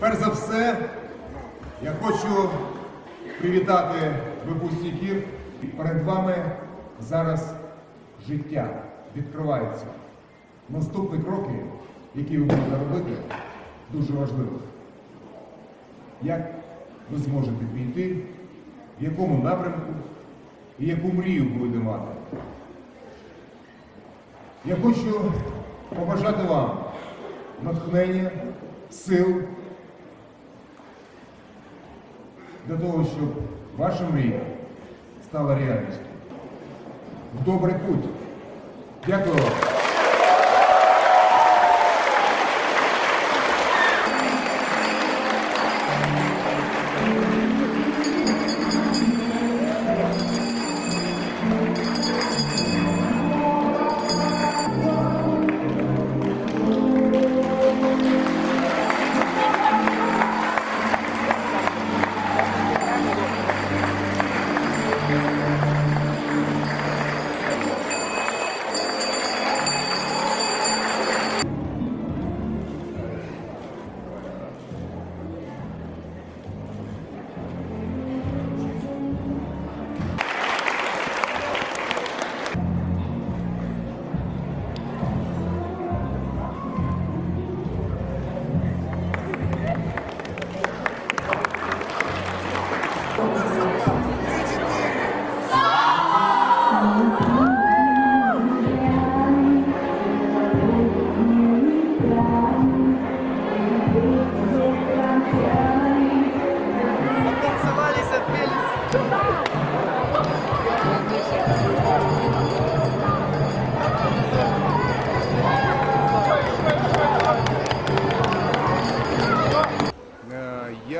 Перш за все, я хочу привітати випускників. Перед вами зараз життя відкривається. Наступні кроки, які ви будете робити, дуже важливі. Як ви зможете піти, в якому напрямку і яку мрію будете мати. Я хочу побажати вам натхнення, сил для того, щоб ваша мрія стала реальністю. В добрий путь. Дякую вам.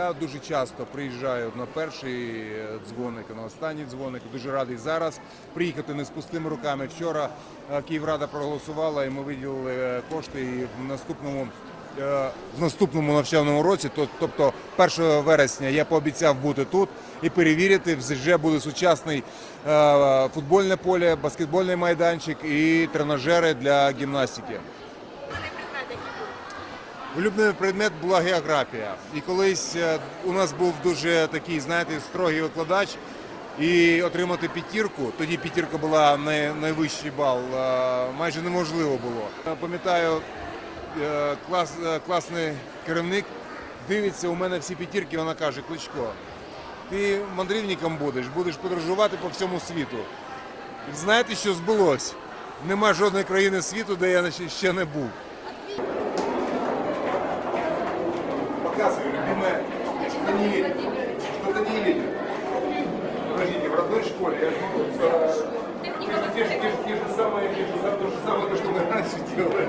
Я дуже часто приїжджаю на перший е, дзвоник, на останній дзвоник. Дуже радий зараз приїхати не з пустими руками. Вчора е, Київрада проголосувала і ми виділили е, кошти. І в наступному в наступному навчальному році, тобто 1 вересня, я пообіцяв бути тут і перевірити. Вже буде сучасний футбольне поле, баскетбольний майданчик і тренажери для гімнастики. Улюблений предмет була географія. І колись е, у нас був дуже такий, знаєте, строгий викладач. І отримати п'ятірку, тоді п'ятірка була найвищий бал, е, майже неможливо було. Пам'ятаю, е, клас, е, класний керівник дивиться у мене всі п'ятірки, вона каже, Кличко, ти мандрівником будеш, будеш подорожувати по всьому світу. Знаєте, що збулось? Нема жодної країни світу, де я ще не був. Показывай, любимое, что-то не видит. Что-то не видит. Подождите, в родной школе я же могу... э, Те же, те, же, те, же, те же самые, те же, самые- то же самое, то, что мы раньше делали.